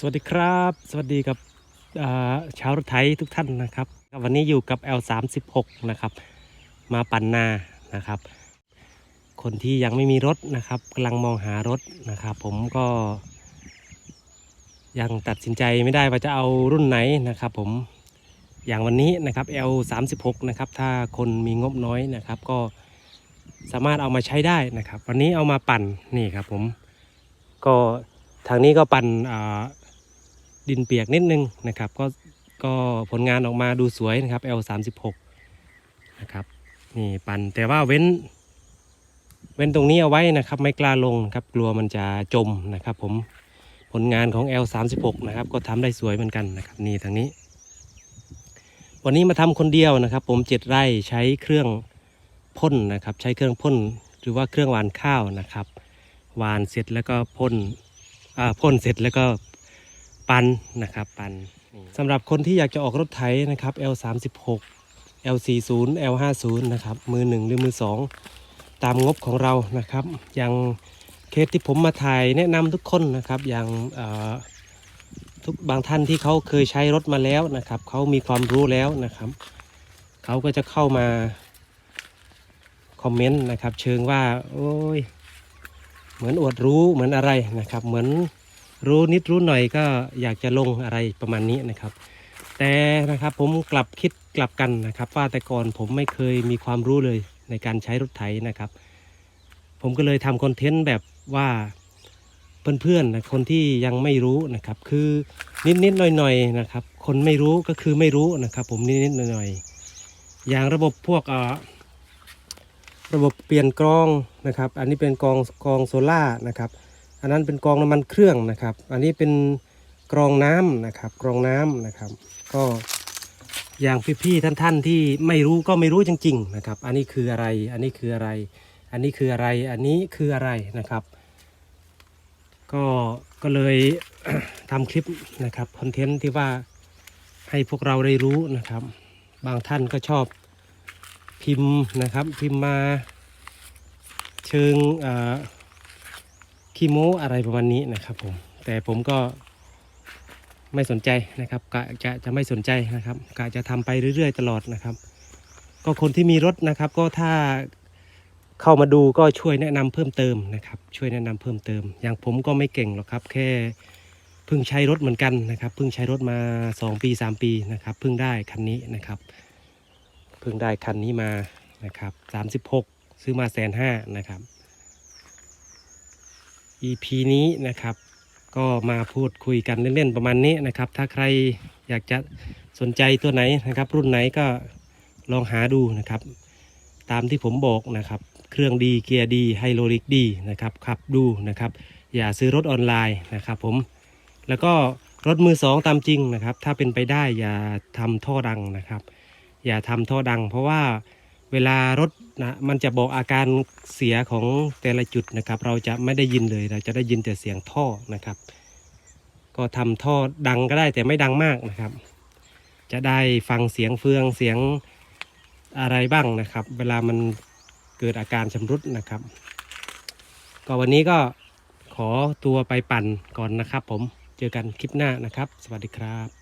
สวัสดีครับ สวัสดีกับชาวรถไถทุกท่านนะครับ วันนี้อยู่กับ L36 นะครับ มาปั่นนานะครับ คนที่ยังไม่มีรถนะครับกำลังมองหารถนะครับ ผมก็ ยังตัดสินใจไม่ได้ว่าจะเอารุ่นไหนนะครับ ผมอย่างวันนี้นะครับ L36 นะครับถ้าคนมีงบน้อยนะครับ ก็สามารถเอามาใช้ได้นะครับ วันนี้เอามาปั่นนี่ครับผมก็ทางนี้ก็ปั่นอ่า ดินเปียกนิดนึงนะครับ ก็ก็ผลงานออกมาดูสวยนะครับ L36 นะครับนี่ปั่นแต่ว่าเว้น เว้นตรงนี้เอาไว้นะครับ ไม่กล้าลงครับกลัวมันจะจมนะครับ ผมผลงานของ L36 นะครับ ก็ทำได้สวยเหมือนกันนะครับ นี่ทางนี้ วันนี้มาทำคนเดียวนะครับ ผมเจ็ดไร่ใช้เครื่องพ่นนะครับ ใช้เครื่องพ่นหรือว่าเครื่องหวานข้าวนะครับหวานเสร็จแล้วก็พ่นอ่าพ่นเสร็จแล้วก็ ปันนะครับปันสำหรับคนที่อยากจะออกรถไถนะครับ L36 L40 L50 นะครับมือหนึ่งหรือมือสองตามงบของเรานะครับ อย่างเคสที่ผมมาถ่ายแนะนำทุกคนนะครับอย่างทุกบางท่านที่เขาเคยใช้รถมาแล้วนะครับเขามีความรู้แล้วนะครับเขาก็จะเข้ามาคอมเมนต์นะครับ เชิงว่า โอ้ย เหมือนอวดรู้เหมือนอะไรนะครับ เหมือน รู้นิดรู้หน่อยก็อยากจะลงอะไรประมาณนี้นะครับ แต่นะครับผมกลับคิดกลับกันนะครับว่าแต่ก่อนผมไม่เคยมีความรู้เลยในการใช้รถไถนะครับ ผมก็เลยทำคอนเทนต์แบบว่าเพื่อนๆนะคนที่ยังไม่รู้นะครับ คือนิดๆหน่อยๆนะครับ คนไม่รู้ก็คือไม่รู้นะครับ ผมนิดๆหน่อยๆอย่างระบบพวกอ่อระบบเปลี่ยนกรองนะครับ อันนี้เป็นกรองกรองโซล่านะครับ อันนั้นเป็นกรองน้ำมันเครื่องนะครับ อันนี้เป็นกรองน้ำนะครับ กรองน้ำนะครับ ก็อย่างพี่ๆท่านๆที่ไม่รู้ก็ไม่รู้จริง ๆ นะครับ อันนี้คืออะไร อันนี้คืออะไร อันนี้คืออะไร อันนี้คืออะไรนะครับ ก็ก็เลยทำคลิปนะครับคอนเทนต์ที่ว่าให้พวกเราได้รู้นะครับ บางท่านก็ชอบพิมพ์นะครับ พิมพ์มาเชิงเอ่อ ขี้โม้อะไรประมาณนี้นะครับผมแต่ผมก็ไม่สนใจนะครับกะจะจะไม่สนใจนะครับกะจะทำไปเรื่อยๆ ตลอดนะครับ ก็คนที่มีรถนะครับ ก็ถ้าเข้ามาดูก็ช่วยแนะนำเพิ่มเติมนะครับ ช่วยแนะนำเพิ่มเติม อย่างผมก็ไม่เก่งหรอกครับ แค่เพิ่งใช้รถเหมือนกันนะครับเพิ่งใช้รถมา 2 ปี 3 ปีนะครับเพิ่งได้คันนี้นะครับเพิ่งได้คันนี้มานะครับ36ซื้อมาแสนห้านะครับ EP นี้นะครับ ก็มาพูดคุยกันเล่นๆประมาณนี้นะครับ ถ้าใครอยากจะสนใจตัวไหนนะครับ รุ่นไหนก็ลองหาดูนะครับ ตามที่ผมบอกนะครับ เครื่องดีเกียร์ดีไฮโดรลิกดีนะครับขับดูนะครับ อย่าซื้อรถออนไลน์นะครับผมแล้วก็รถมือสองตามจริงนะครับ ถ้าเป็นไปได้อย่าทำท่อดังนะครับ อย่าทำท่อดัง เพราะว่า เวลารถนะมันจะบอกอาการเสียของแต่ละจุดนะครับ เราจะไม่ได้ยินเลยเราจะได้ยินแต่เสียงท่อนะครับ ก็ทำท่อดังก็ได้แต่ไม่ดังมากนะครับ จะได้ฟังเสียงเฟืองเสียงอะไรบ้างนะครับ เวลามันเกิดอาการชำรุดนะครับ ก็วันนี้ก็ขอตัวไปปั่นก่อนนะครับ ผมเจอกันคลิปหน้านะครับ สวัสดีครับ